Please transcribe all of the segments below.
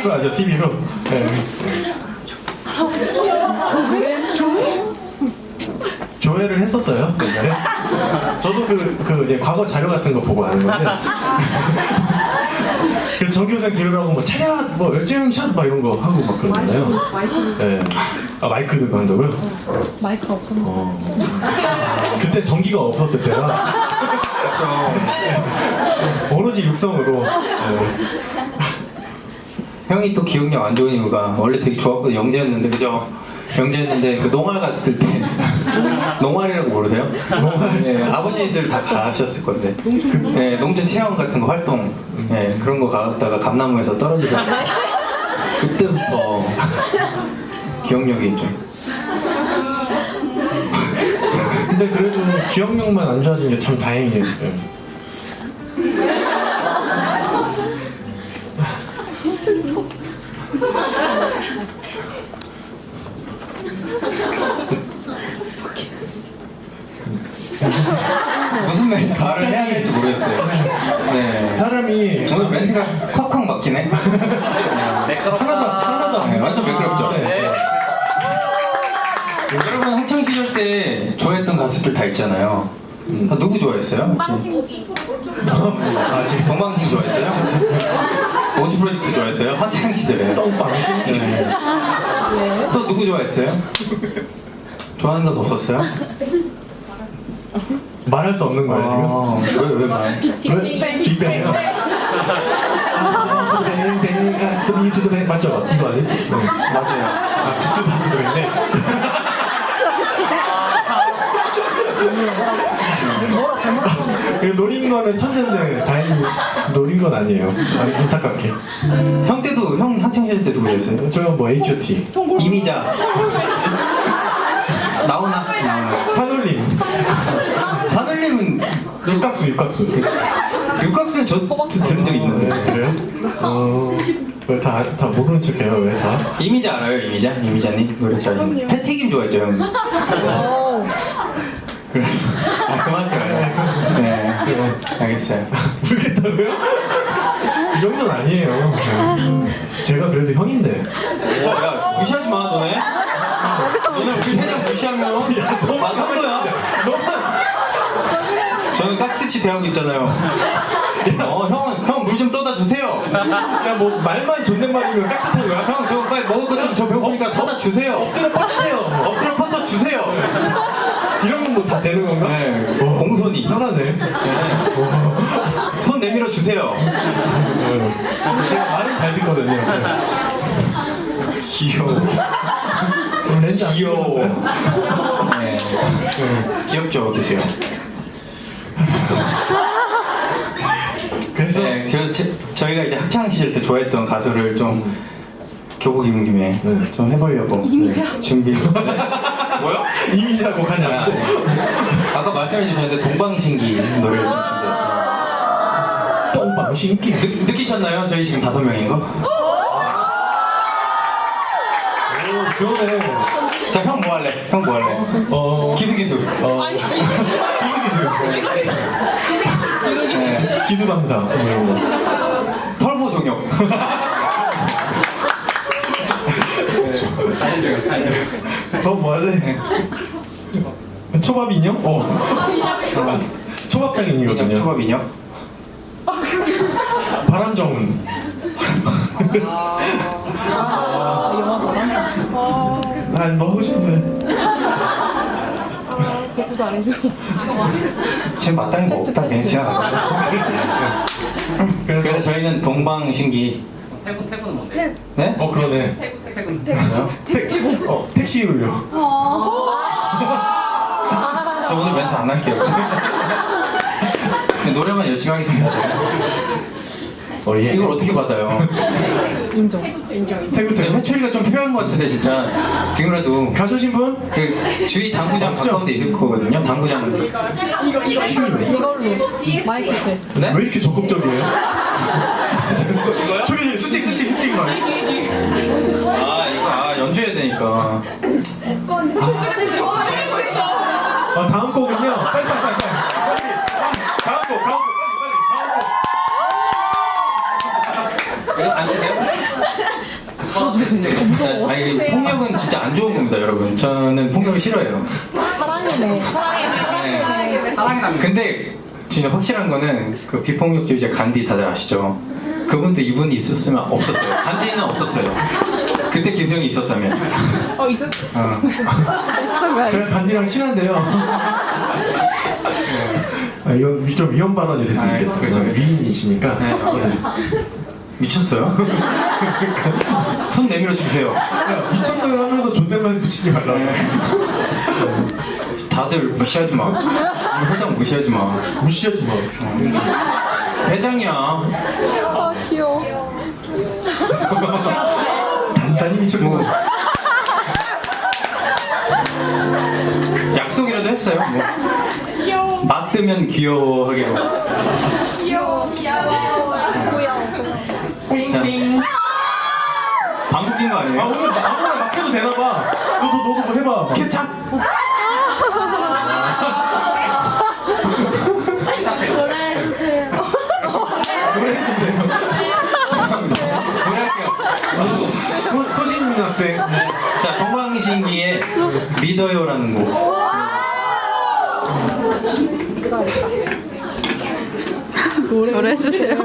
TV로 하죠, TV로. 네. 조회를 했었어요, 옛날에. 저도 그, 그 이제 과거 자료 같은 거 보고 하는 건데. 그 전교생 들으라고 뭐 차렷, 뭐 열정샷 막 이런 거 하고 막 그러잖아요. 마이크 네. 아, 마이크 들고 한다고요? 마이크가 없었나? 어. 그때 전기가 없었을 때라. 오로지 육성으로. 네. 형이 또 기억력 안 좋은 이유가 원래 되게 좋았거든 영재였는데 그죠? 영재였는데 그 농활 갔을 때 농활이라고 모르세요? 농활. 네, 아버지들 다 가셨을 건데. 그, 네, 농촌 체험 같은 거 활동 네, 그런 거 가다가 감나무에서 떨어지다. 그때부터 기억력이 좀. 근데 그래도 기억력만 안 좋아진 게 참 다행이에요, 지금. 무슨 멘트 말을 해야 될지 모르겠어요. 네. 사람이 오늘 멘트가 콱콱 막히네. 하나도, 하나도 안 네, 완전 매끄럽죠? 네. 여러분 학창 시절 때 좋아했던 가수들 다 있잖아요. 아, 누구 좋아했어요? 빵신지. 아, 지금 동방신 좋아했어요? 오지 프로젝트 좋아했어요? 학창 시절에. 똥빵. 네. 또 누구 좋아했어요? 좋아하는 가수 없었어요? 말할 수 없는 거예요, 아, 왜, 왜 말? 지금? 왜? 빅뱅이요? 뱅뱅, 투더비, 투더뱅. 맞죠? 이거 아니에요? 네. 맞아요. 아, 비투 다 투더뱅인 데. 그 노린 거는 천재인데 다행히 노린 건 아니에요. 아니, 안타깝게. 형 때도, 형 학창 시절 때 누구 좋아했어요? 저는 뭐 H.O.T. 이미자. 나오나? 나오나. 산울림. 사들님은 육각수, 육각수. 육각수는 저 드- 들은 적 네, 있는데. 그래요? 어, 왜 다, 다 모르는 척해요, 왜 다? 이미자 알아요? 이미자? 이미자님? 노래 잘. 패튀김 좋아했죠, 형? 그래. 아. 네. 알겠어요. 모르겠다고요? 그 정도는 아니에요. 네. 제가 그래도 형인데. 자, 야, 무시하지 마, 너네. 너네 우리 회장 무시하면 너 마상도야. 깍듯이 대하고 있잖아요. 어, 형은 형물 좀 떠다 주세요. 그냥 뭐 말만 존댓말이면 깍듯한 거야? 형 저 빨리 먹을 것 좀 저 배고프니까 사다 주세요. 엎드려 뻗치세요. 엎드려 퍼져 주세요. 이런 건 뭐 다 되는 건가? 네, 어, 공손히. 편하네. 네. 손 내밀어 주세요. 네. 제가 말은 잘 듣거든요. 네. 귀여워. 렌즈 안 귀여워. 끼우셨어요? 네. 귀엽죠, 기수요. 그래서 네, 저, 제- 저희가 이제 학창 시절 때 좋아했던 가수를 좀 교복 입은 김에 네. 좀 해보려고 네, 준비. 뭐요? 이미지라 곡 하지 아, 않고 네. 아까 말씀해 주셨는데 동방신기 노래를 좀 준비했어요. 똥방 신기. 느, 느끼셨나요? 저희 지금 다섯 명인 거? 오, 그러네. 자, 형 뭐 할래? 형 뭐 할래? 어, 기수 기수. 어, 기수 네. 기수 방사 뭐 이런 거. 털보 종혁. 그건 뭐하지? 초밥 인형? 어. 초밥장 인형 인이거든요. 초밥 인형. 바람정은. 아, 영화 봐라. 난 너무 싶네. 그것도 아니고. 지금 마땅한 거 없다 그냥 지나가자. 그래서 그래서 저희는 동방신기. 태군 태군은 뭔데? 네? 어 그러네. 태군 택, 어 택시 의료. 저 오늘 멘트 안 할게요. 노래만 열심히 하겠습니다. 어 예. 이걸 어떻게 받아요? 인정. 태국 태국. 회초리가 좀 필요한 것 같은데 진짜 지금이라도 가져오신 분? 그 주위 당구장 가까운 데 있을 거거든요. 당구장. 이걸로 마이크 때. 네? 왜 이렇게 적극적이에요? 저기 저기 수직 수직 수직 말. 아 이거 아 연주해야 되니까. 아 다음 곡은요. 빨리 빨리 빨리 빨리. 다음 곡 다음 곡 빨리 빨리 다음 곡. 이거 안 쓰세요? 자, 아니 폭력은 진짜 안 좋은 겁니다, 여러분. 저는 폭력을 싫어해요. 사랑이네. 사랑이네. 근데 진짜 확실한 거는 그 비폭력주의자 간디 다들 아시죠? 그분도 이분이 있었으면 없었어요. 간디는 없었어요. 그때 기수형이 있었다면. 어, 있어? 어. 제가 간디랑 친한데요. 아, 이건 위- 좀 위험 발언이 될 수 아, 있겠다. 그렇죠. 미인이시니까. 네. 미쳤어요? 손 내밀어 주세요. 야, 미쳤어요 하면서 존댓말 붙이지 말라고. 네. 다들 무시하지 마. 회장 무시하지 마. 무시하지 마. 회장이야. 아, 귀여워. 단단히 미쳤고. 뭐. 약속이라도 했어요. 뭐. 맞으면 귀여워하기로. 귀여워. 방귀 낀거 아 아니에요? 오늘 나- 아무나 막 해도 되나 봐. 너도 너도 뭐 해봐. 케찹. 노래해주세요. 노래 해주세요. 죄송합니다. 노래할게요. 소- 소신 있는 학생. 자, 동방신기의 믿어요라는 곡. 노래해주세요.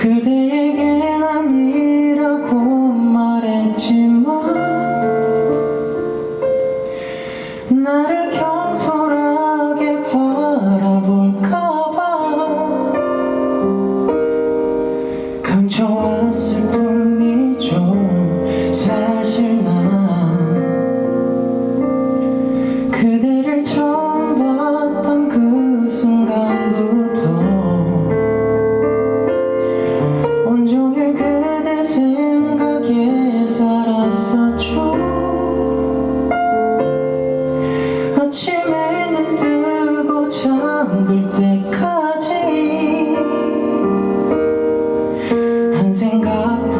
그대에 생각